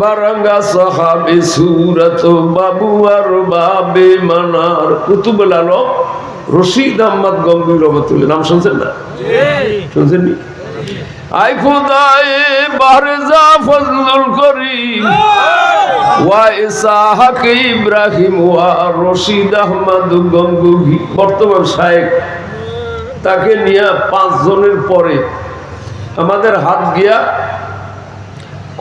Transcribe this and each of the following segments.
বারাঙ্গা সাহাবে সুরত বাবু আর বাবে মানার কুতুবুল আলম রশিদ আহমদ গঙ্গুর রহমতুল্লাহ। নাম শুনছেন না? শুনছেন নি আই খুদায়ে বাহরে যা ফজলুল করিম। ওয়া ইসাহাক ইব্রাহিম ওয়া রশিদ আহমদ গঙ্গুহি বর্তমান তাকে নিয়ে পাঁচ জনের পরে আমাদের হাত গিয়া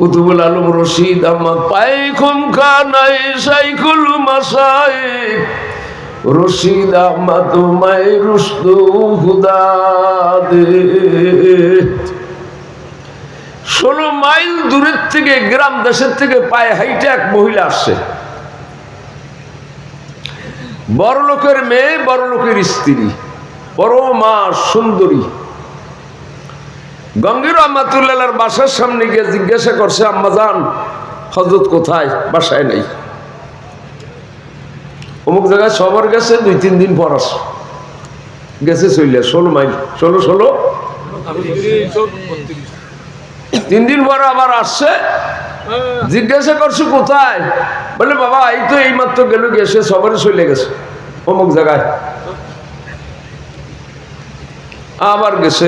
কুতুবুল আলম রশিদ আহমদ। পাইকুম খানাই সাইকুল মাসাই রশিদ আহমদ মাই রুস্তু হুদা ষোলো মাইল দূরের থেকে, গ্রাম দেশের থেকে পায়ে হাইটে এক মহিলা আসছে। বড় লোকের মেয়ে বড় লোকের স্ত্রী। বড় মা সুন্দরী। গঙ্গির আহমাতুল্লাহর বাসার সামনে গিয়ে জিজ্ঞাসা করছে, আম্মা যান হজরত কোথায়? বাসায় নেই। অমুক জায়গায় সবার গেছে দুই, তিন দিন পর আস। গেছে চলে ষোলো মাইল, ষোলো ষোলো। তিন দিন পর আবার আসছে। জিজ্ঞাসা করছ, কোথায়? বলে, বাবা, এই তো এই মাত্র গেল গেছে সবারই চলে গেছে, অমুক জায়গায়। আবার গেছে।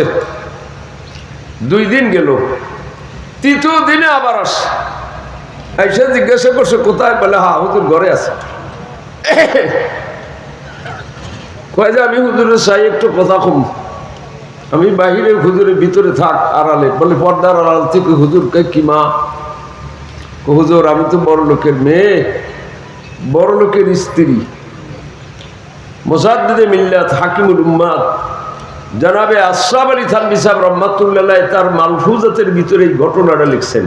দুই দিন গেল। তৃতীয় দিনে আবার আস। এসে জিজ্ঞাসা করছে, কোথায়? বলে, হা, হুজুর ঘরে আছে। কয় যে, আমি হুজুরের চাই একটু কথা কম। আমি বাহিরে হুজুরের ভিতরে থাক আড়ালে। বলে, পর্দার আড়াল থেকে হুজুর কে কি মা হুজুর, আমি তো বড় লোকের মেয়ে, বড় লোকের স্ত্রী। মোসাদ্দিদে মিল্লাত, হাকিমুল উম্মাদ জানাবে আশরাফ আলী থানবি সাহেব রহমাতুল্লাহ তার মালফুজাতের ভিতরে এই ঘটনাটা লিখছেন।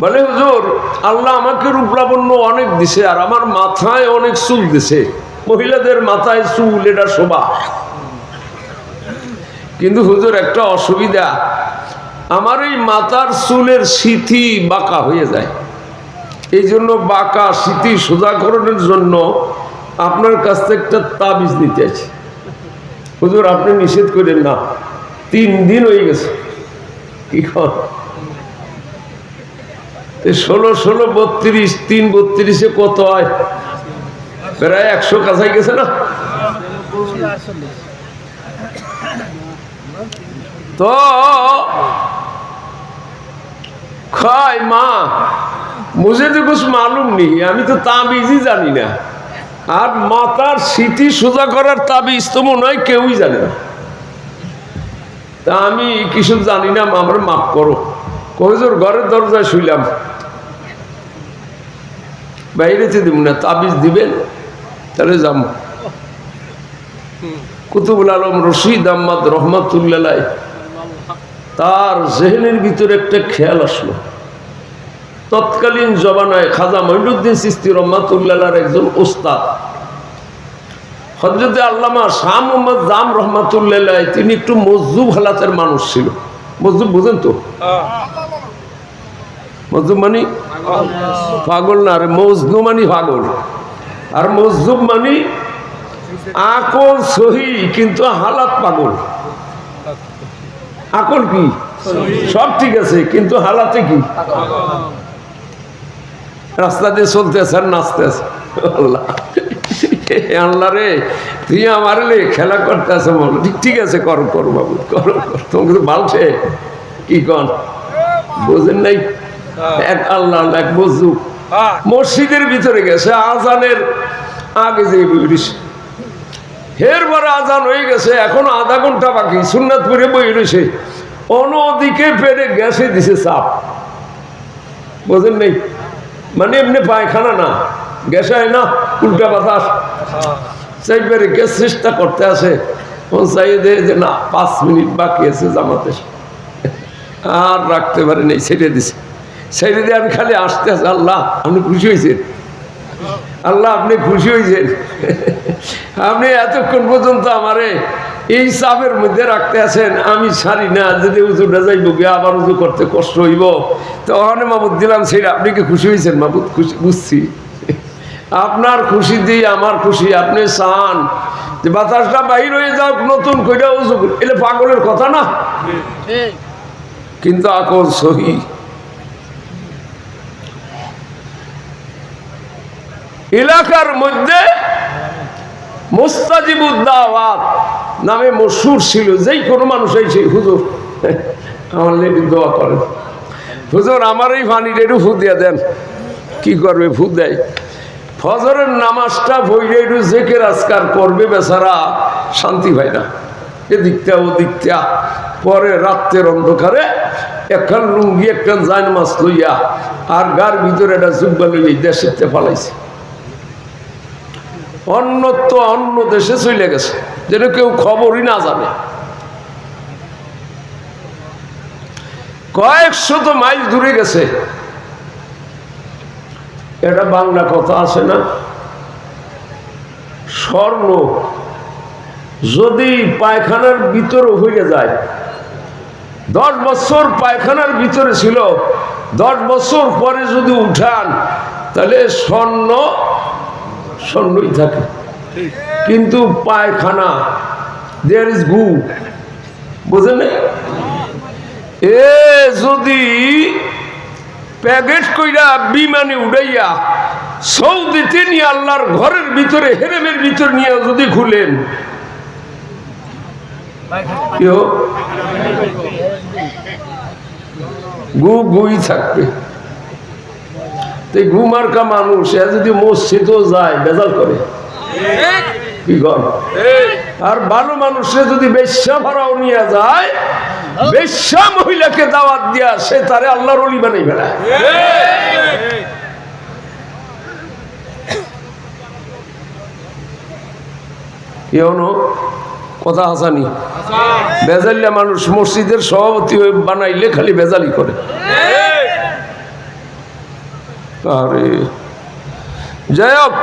বলে, হুজুর, আল্লাহ আমাকে রূপলাবণ্য অনেক দিছে আর আমার মাথায় অনেক চুল দিছে। মহিলাদের মাথায় চুল, এটা শোভা। কিন্তু হুজুর, একটা অসুবিধা। আমার এই মাথার চুলের স্মৃতি বাঁকা হয়ে যায়। এই জন্য বাঁকা স্মৃতি সোজাকরণের জন্য আপনার কাছ থেকে একটা তাবিজ নিতে আছি। হুজুর, আপনি নিষেধ করেন না। তিন দিন হয়ে গেছে। কি ষোলো ষোলো, বত্রিশ, তিন, বত্রিশে কত হয়? প্রায় একশো কাছাই গেছে না? তো খায় মা। মুঝে মালুম নেই। আমি তো তাবিজই জানি না। আর মাতার স্মৃতি সোজা করার তাবিজ তো মনে হয় কেউই জানে না। তা আমি কিছু জানি না, আমার মাফ করো। কহিজোর ঘরের দরজায় শুইলাম। বাইরেতে দিব না, তাবিজ দিবেন, তাহলে যাম। কুতুবুল আলম রশিদ আহমদ রহমতুল্লাহ তার জেহেনের ভিতরে একটা খেয়াল আসলো। তৎকালীন জবানায় খাজা মহিনুদ্দিন সিস্তি রহমাতুল্লাহর একজন ওস্তাদ হজরতে আল্লামা শাহ মোহাম্মদ জাম রহমাতুল্লাহ, তিনি একটু মজজুব হালাতের মানুষ ছিল। মজজুব বুঝেন তো? মজজুব মানি? পাগল না, আরে মজনু মানি পাগল। আর মজজুব মানি আকল, সহি, কিন্তু হালাত পাগল। আকল কি? সব ঠিক আছে, কিন্তু হালাতে কি? রাস্তা দিয়ে চলতে আছে আর নাচতে আছে আল্লাহ আল্লাহ রে তুই আমার লে খেলা করতে আছে বলো ঠিক ঠিক আছে করো করো বাবু করো করো। তোমাকে তো ভালছে কি কন? বোঝেন নাই? এক আল্লাহ এক বজু মসজিদের ভিতরে গেছে আজানের আগে যে বেরিয়েছে হের পরে আজান হয়ে গেছে এখন আধা ঘণ্টা বাকি সুন্নাতপুরে বই রয়েছে অন্যদিকে পেরে গ্যাসে দিছে চাপ। বোঝেন নেই? মানে এমনি পায়খানা না। গ্যাসে হয় না, উল্টা বাতাস। চাইবারে গ্যাস চেষ্টা করতে আসে ও চাই যে, না, পাঁচ মিনিট বাকি আছে জামাতে। আর রাখতে পারে নেই, ছেড়ে দিছে। ছেড়ে দিয়ে আমি খালি আসতে আসি আল্লাহ, আপনি খুশি হয়েছেন আল্লাহ, আপনি খুশি হয়েছেন আপনি এতক্ষণ পর্যন্ত আমারে এই চাপের মধ্যে রাখতে আছেন আমি ছাড়ি না যদি উজুটা যাইব গিয়ে আবার উজু করতে কষ্ট হইব। তো ওখানে মাবুদ দিলাম সেটা আপনি কি খুশি হয়েছেন মাবুদ? খুশি বুঝছি। আপনার খুশি দিয়ে আমার খুশি আপনি চান। যে বাতাসটা বাহির হয়ে যাক নতুন কইটা উজু। এটা পাগলের কথা না? কিন্তু আকল সহি। এলাকার মধ্যে মোস্তাজিবুদ্দাওয়াত নামে মশুর ছিল, যেই কোনো মানুষ এই সেই হুজুর। আমার লেডি দোয়া করেন। হুজুর, আমার এই পানির একটু ফু দিয়ে দেন। কি করবে, ফু দেয়। ফজরের নামাজটা বইলে একটু জেকের আজকার করবে, বেচারা শান্তি হয় না। এদিকটা ওদিকটা, পরে রাত্রের অন্ধকারে একখান লুঙ্গি একখান জাইন মাছ লইয়া আর গার ভিতরে একটা জুব্বা লইয়া দেশের ফালাইছে অন্যত্র অন্য দেশে চলে গেছে। যেন কেউ খবরই না জানে। কয়েকশত মাইল দূরে গেছে। এটা বাংলা কথা আছে না? স্বর্ণ যদি পায়খানার ভিতরে হয়ে যায়, দশ বছর পায়খানার ভিতরে ছিল, দশ বছর পরে যদি উঠান, তাহলে স্বর্ণ, স্বর্ণই থাকে। কিন্তু পায়খানা দেয়ার ইজ গু বোঝেন এ যদি প্যাকেট কইরা বিমানে উড়াইয়া সৌদিতে নিয়ে আল্লাহর ঘরের ভিতরে, হেরেমের ভিতরে নিয়ে যদি খুলেন গু গুই থাকবে। তো এই ঘুমার্কা মানুষ এ যদি মসজিদও যায় বেজাল করে। আর ভালো মানুষে যদি বেশ্যা ভাড়াও নিয়ে যায়, বেশ্যা মহিলাকে দাওয়াত দিয়া সে তারে আল্লাহর অলি বানাই বেড়ায় কথা হাসানি। বেজাল্লা মানুষ মসজিদের সভাপতি হয়ে বানাইলে খালি বেজালি করে। যাই হোক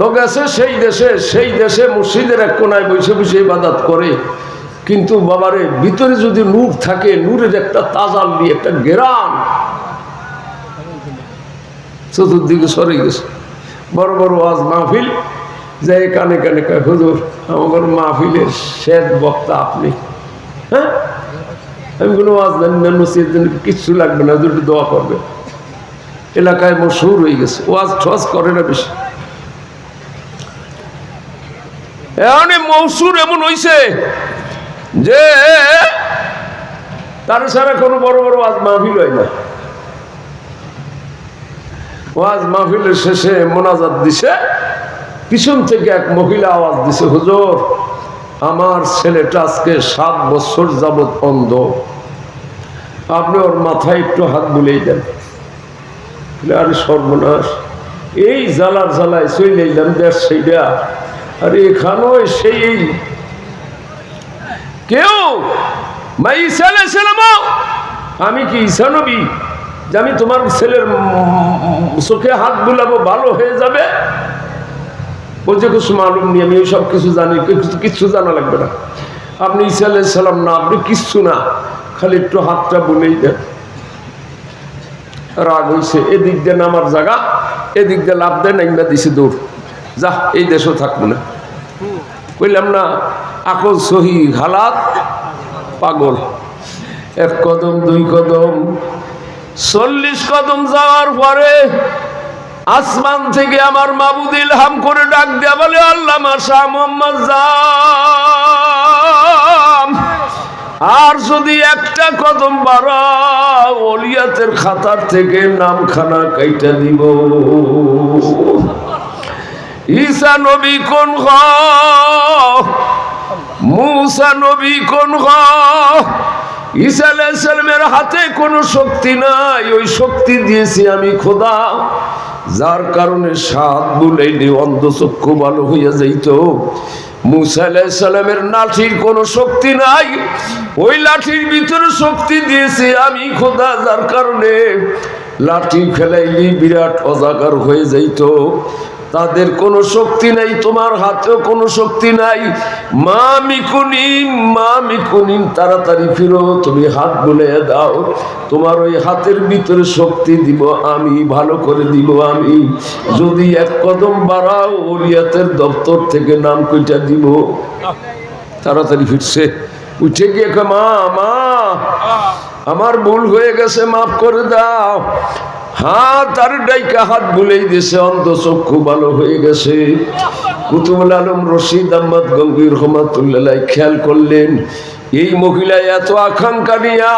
তো গেছে সেই দেশে সেই দেশে মসজিদের এক কোনায় বসে বসে ইবাদত করে। কিন্তু বাবারে, ভিতরে যদি নূর থাকে, নূরের একটা তাজাল দিয়ে একটা গেরান। চতুর্দিকে সরে গেছে। বড় বড় ওয়াজ মাহফিল। যে কানে কানে কয়, হুজুর আমার মাহফিলের শেষ বক্তা আপনি। হ্যাঁ? আমি কোনো ওয়াজ জানি না নসির জন্য কিচ্ছু লাগবে না দুটো দোয়া করবে এলাকায় মশহুর হয়ে গেছে। ওয়াজ ঠস করে না বেশি। এমন মৌসুর এমন হইছে যে তার ছাড়া কোনো বড় বড় আজ মাহফিল হয় না। ওয়াজ মাহফিলের শেষে মোনাজাত দিছে, পিছন থেকে এক মহিলা আওয়াজ দিছে, হুজুর, আমার ছেলেটা আজকে সাত বছর যাবৎ অন্ধ। আপনি ওর মাথায় একটু হাত বুলেই দেন। আরে সর্বনাশ, এই জ্বালার জ্বালায় চলে এলাম দেশ সেইটা আর এখানেও সেই। কেউ? আমি কি ঈসা নবী? যে আমি তোমার ছেলের চোখে হাত বুলাবো, ভালো হয়ে যাবে? বলছে, কিছু মালুম নিয়ে আমি সব কিছু জানি, কিছু জানা লাগবে না। আপনি ঈসা সালাম না, আপনি কিচ্ছু না। খালি একটু হাতটা বলেই দেন। রাগ হইছে, এদিক দিয়ে নামার জায়গা, এদিক দিয়ে লাভ দেয় নাইমা দিছে দূর যা, এই দেশও থাকব না কইলাম না আকল সহি হালাত, পাগল। এক কদম, দুই কদম, চল্লিশ কদম যাওয়ার পরে আসমান থেকে আমার মাবুদ হাম করে ডাক দেয়া বলে আল্লাহ মাসা মোহাম্মদ আর যদি একটা কদম বাড়া অলিয়াতের খাতার থেকে নামখানা কাইটা দিব ঈসা নবী কোন গ? মুসা নবী কোন গ? ঈসা আলাইহিস সালামের হাতে কোনো শক্তি নাই, ওই শক্তি দিয়েছি আমি খোদা। যার কারণে সাত বুলাইলে অন্ধচক্ষু ভালো হইয়া যাইত। মুসা আলাইসালামের লাঠির কোনো শক্তি নাই, ওই লাঠির ভিতরে শক্তি দিয়েছি আমি খোদা, যার কারণে লাঠি ফেলাইলি বিরাট অজাগার হয়ে যাইত। তাদের কোনো শক্তি নাই, তোমার হাতেও কোনো শক্তি নাই। মা মিকুনিন মা মিকুনিন, তাড়াতাড়ি ফিরো, তুমি হাত বলে দাও। তোমার ওই হাতের ভিতরে শক্তি দিব আমি, ভালো করে দিব আমি। যদি এক কদম বাড়াও, ওলিয়াতের দপ্তর থেকে নাম কইটা দিব। তাড়াতাড়ি ফিরছে। উঠে গিয়ে মা মা, আমার ভুল হয়ে গেছে, মাফ করে দাও। হাত আর ডাইকা হাত বুলেই দিয়েছে অন্ধ চক্ষু ভালো হয়ে গেছে। কুতুবুল আলম রশিদ আহমদ গঙ্গির রহমাতুল্লাহ খেয়াল করলেন, এই মহিলা এত আকাঙ্ক্ষা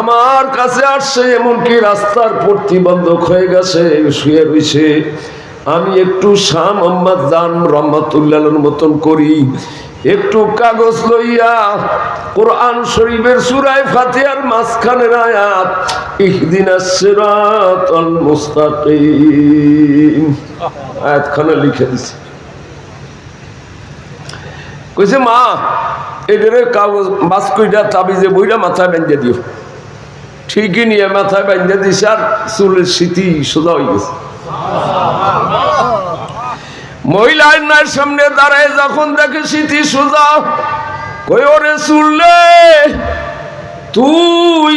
আমার কাছে আসছে, এমনকি রাস্তার প্রতিবন্ধক হয়ে গেছে, শুয়ে রয়েছে। আমি একটু শাহ মোহাম্মদ জান রহমাতুল্লাহর মতন করি একটু কাগজ লইয়া কোরআন শরীফের সুরায় ফাতিহার মাঝখানের আয়াত, ইহদিনাস সিরাতাল মুস্তাকিম। আয়াতখানা লিখে দিছে। কইছে, মা এটারে কাগজ বাস্কইটা তাবিজে বইটা মাথায় বেঁধে দিও। ঠিকই নিয়ে মাথায় বেঁধে দিছে আর চুলের স্মৃতি সোজা হয়ে গেছে। মহিলা আয়নার সামনে দাঁড়ায়, যখন দেখে স্মৃতি সোজা, কই ওরে চুললে তুই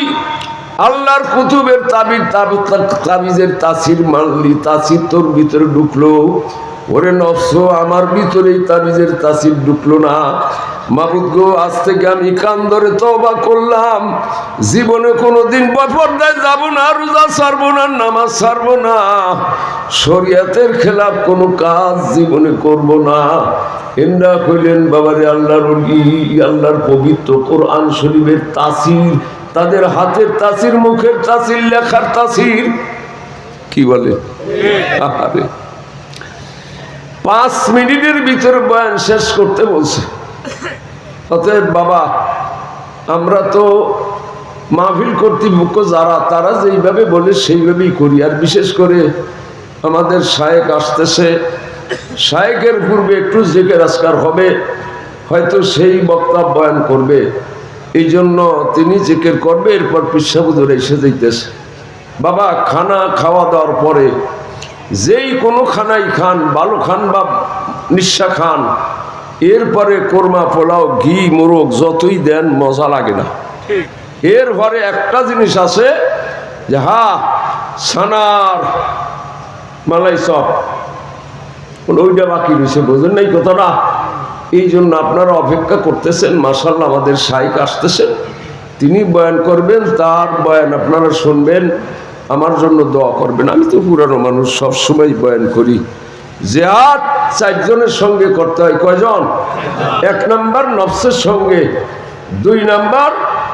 আল্লাহর কুতুবের তাবির তাবির তাবিজের তাসির মানলি তাসির তোর ভিতরে ঢুকলো। ওরে নফস, আমার ভিতরেই তাবিজের তাসির ঢুকলো না। শরিয়াতের খেলাফ কোনো কাজ জীবনে করব না। এমরা কইলেন, বাবারে আল্লাহর আল্লাহর পবিত্র কোরআন শরীফের তাসির, তাদের হাতের তাসির, মুখের তাসির, লেখার তাসির। কি বলে? পাঁচ মিনিটের ভিতরে বয়ান শেষ করতে বলছে। অতএব বাবা, আমরা তো মাহফিল কর্তৃপক্ষ যারা, তারা যেইভাবে বলে সেইভাবেই করি। আর বিশেষ করে আমাদের শায়েক আসতেছে। শায়েকের পূর্বে একটু জেকের আজকার হবে, হয়তো সেই বক্তা বয়ান করবে। এই জন্য তিনি জেকের করবে, এরপর পিসাবু ধরে এসে যাইতেছে। বাবা, খানা খাওয়া দাওয়ার পরে যেই কোনো খানাই খান, ভালো খান বা নিঃশা খান এরপরে কোরমা পোলাও ঘি মোরগ যতই দেন মজা লাগে না। এর ঘরে একটা জিনিস আছে যে হা সানার মালাই সব। ওইটা বাকি রয়েছে বোঝেন নাই কথাটা? এই জন্য আপনারা অপেক্ষা করতেছেন মাসাল্লাহ আমাদের সাইক আসতেছেন। তিনি বয়ান করবেন তার বয়ান আপনারা শুনবেন আমার জন্য দোয়া করবেন। আমি তো পুরানো মানুষ সবসময় বয়ান করি। জেহাদ চারজনের সঙ্গে করতে হয়। কয়জন? এক নাম্বার নফসের সঙ্গে, দুই নাম্বার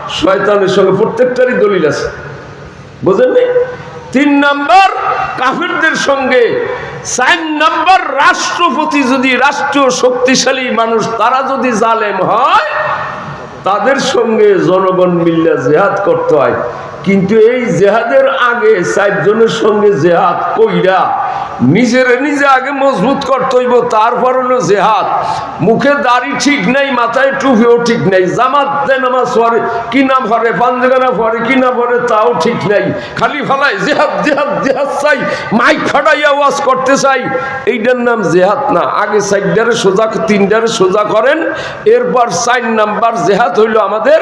শয়তানের সঙ্গে। প্রত্যেকটারই দলিল আছে। বুঝেননি? তিন নাম্বার কাফেরদের সঙ্গে, চার নাম্বার রাষ্ট্রপতি যদি রাষ্ট্রীয় শক্তিশালী মানুষ, তারা যদি জালেম হয়, তাদের সঙ্গে জনগণ মিল্লা জেহাদ করতে হয়। কিন্তু এই জেহাদের আগে চারজনের সঙ্গে জেহাদ কইরা নিজের নিজে আগে মজবুত করতে হইব তারপর হলো জেহাদ। মুখে দাড়ি ঠিক নাই, মাথায় টুপিও ঠিক নাই, জামাত নামাজ পড়ে, কি না পড়ে পাঞ্জাগানা পড়ে, কি না পড়ে, তাও ঠিক নাই। খালি ফালাই জেহাদ জেহাদ জেহাদ চাই, মাইক ফাটাইয়া ওয়াজ করতে চাই। এইটার নাম জেহাদ না। আগে সাইডারে সোজা, তিনটারে সোজা করেন, এরপর চার নাম্বার জেহাদ হইল আমাদের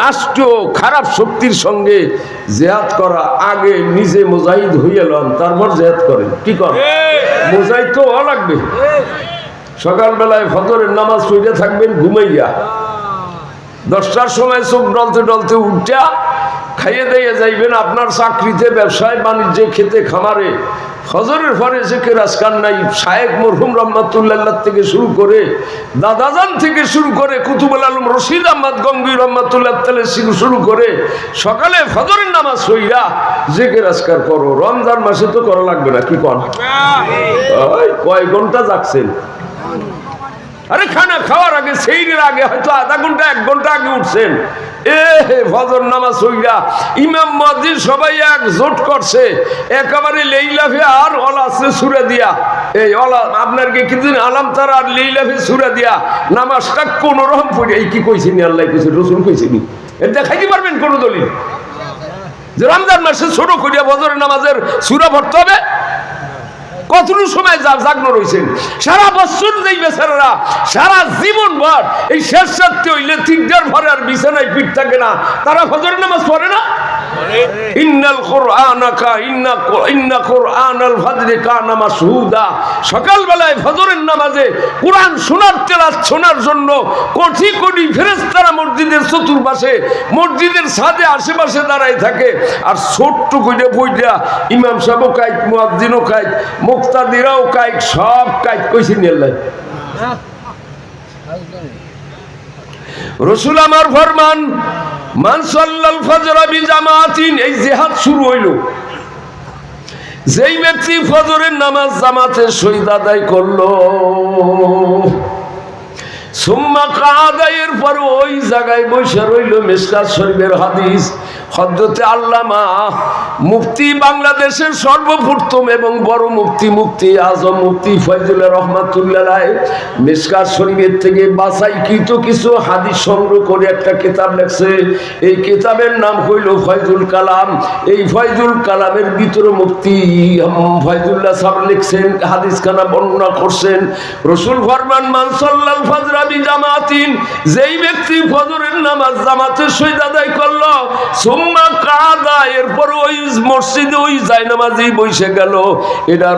রাষ্ট্রীয় খারাপ শক্তির সঙ্গে জেহাদ করা আগে নিজে মুজাহিদ হইয়া লন, তারপর জেহাদ করেন। কি কর মুজাহিদ তো হওয়া লাগবে। সকালবেলায় ফজরের নামাজ পড়ে থাকবেন, ঘুমাইয়া। দশটার সময় চোখ ডলতে ডলতে উঠা খাইয়ে দিয়ে যাইবেন আপনার চাকরিতে ব্যবসায় বাণিজ্যে খেতে খামারে। ফজরের পরে জেকের আজকার নাই শায়েক মরহুম রহমাতুল্লাহ থেকে শুরু করে দাদাজান থেকে শুরু করে কুতুবুল আলম রশিদ আহমদ গঙ্গি রহমাতুল্লাহ থেকে শুরু করে সকালে ফজরের নামাজ হইয়া জেকের আজকার করো। রমজান মাসে তো করা লাগবে না কি ওই কয় ঘণ্টা যাচ্ছেন আরে খানা খাওয়ার আগে, সেইরের আগে হয়তো আধা ঘণ্টা, এক ঘণ্টা আগে উঠছেন। এ ফজর নামাজ হইরা ইমাম মসজিদ সবাই এক জোট করছে। একেবারে লেইলাফে আর অলাসে সুরে দিয়া। এই অলা আপনার কি কিছুদিন আলাম তার আর লেইলাফে সুরে দিয়া নামাজটা কোন রকম পড়ে? এই কি কইছিনি আল্লাহ কইছে রসুল কইছিনি এটা দেখাইতে পারবেন কোন দলিল? যে রমজান মাসে ছোট করিয়া বজরের নামাজের সুরা ভরতে হবে? কতটুকু সময় যা জাগ্ন রয়েছেন সারা বছর যেই বেচারারা, সারা জীবন ভর এই শেষ সত্যি হইলে তিনটার ভরে আর বিছানায় পিঠ থাকে না। তারা ফজরের নামাজ পড়ে না? ইন্নাল কোরআনাকা ইন্না ইন্না কোরআনাল ফাজরি কানা মাসহুদা সকালবেলায় ফজরের নামাজে কোরআন শোনার তেলাত শোনার জন্য কোটি কোটি ফেরেশতারা মসজিদের চতুর্পাশে মসজিদের ছাদে আশেপাশে দাঁড়ায় থাকে আর ছোট্ট কইরে বইটা ইমাম সাহেবও কাইক মুয়াজ্জিনও কাইক মুক্তাদিরাও কাইক সব কাইক কইছে নিয়ে রসুল আমার ফরমান মানসাল্লাল ফজরা বি জামাতিন এই জেহাদ শুরু হইল। যেই ব্যক্তি ফজরের নামাজ জামাতে শহীদ আদায় করল, সুম্মা কাদায়ের পর ওই জায়গায় বসে রইল মিসকাত শরীফের হাদিস। হজরতে আল্লামা মুফতি বাংলাদেশের সর্বপ্রথম এবং বড় মুফতি মুফতি আজম মুফতি ফয়জুল্লাহ রহমাতুল্লাহ মিসকাত শরীফের থেকে বাছাইকৃত কিছু হাদিস সংগ্রহ করে একটা কিতাব লেখছে। এই কিতাবের নাম হইল ফয়জুল কালাম। এই ফয়জুল কালামের ভিতরে মুফতি ফয়জুল্লাহ সাহেব লিখছেন হাদিস খানা বর্ণনা করছেন, রসুল ফরমান মানসাল্লাল ফজরাবি জামাতিন, যেই ব্যক্তি ফজরের নামাজ জামাতের সহিত আদায় করল সুম্মা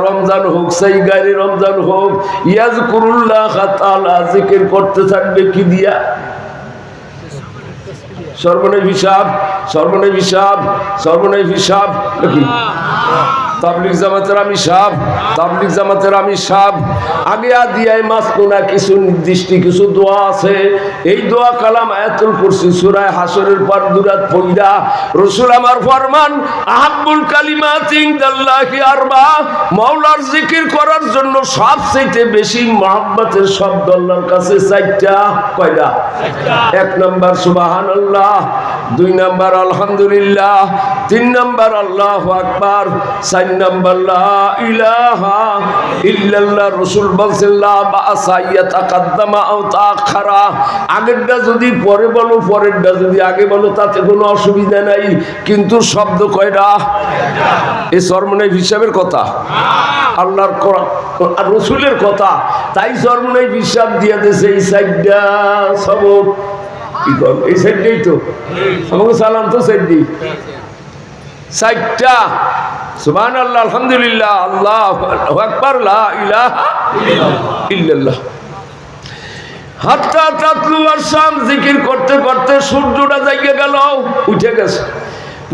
রমজান হোক, সেই গাড়ি রমজান হোক ইয়াজ কুরুল্লাহ তাআলা করতে থাকবে কি দিয়া? সর্বনয় হিসাব সর্বনয় হিসাব সর্বনয় হিসাব তাবলিক জামাতের আমি সাপ তাবলিক জামাতের আমি সাপ আগে দিয়াই মাস কোনা কিছু নির্দিষ্ট, কিছু দোয়া আছে। এই দোয়া কালাম আয়াতুল কুরসি সূরা হাসরের পর দুরাত পইরা রসুল আমার ফরমান, আহাব্বুল কালিমাত ইনদাল্লাহি আরবা। মাওলার জিকির করার জন্য সবচেয়ে বেশি মহব্বতের শব্দ আল্লাহর কাছে চারটা। কয়টা? এক নম্বর সুবাহান আল্লাহ দুই নম্বর, আলহামদুলিল্লাহ। তিন নম্বর, আল্লাহ আকবার। চার আগেরটা যদি পরে বলো, পরেরটা যদি আগে বলো, তাতে কোনো অসুবিধা নাই। কিন্তু শব্দ কয়টা? হিসাবের কথা। আল্লাহর রসুলের কথা। তাই সর্বনয় হিসাব দিয়ে দিয়েছে এই সাইডটা। সবক এই সাইডটাই তো। সালাম তো সাইডই। সাইডটা সুবহান আল্লাহ আলহামদুলিল্লাহ আল্লাহ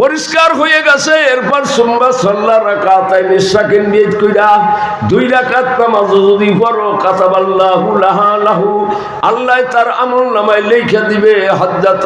পরিষ্কার হয়ে গেছে, এরপর সোমবার নিঃশ্বাকে নিয়ত কইরা দুই নামাজ যদি লাহা লাহু, আল্লাহ তার আমল নামায় লেখা দিবে হজ্জাত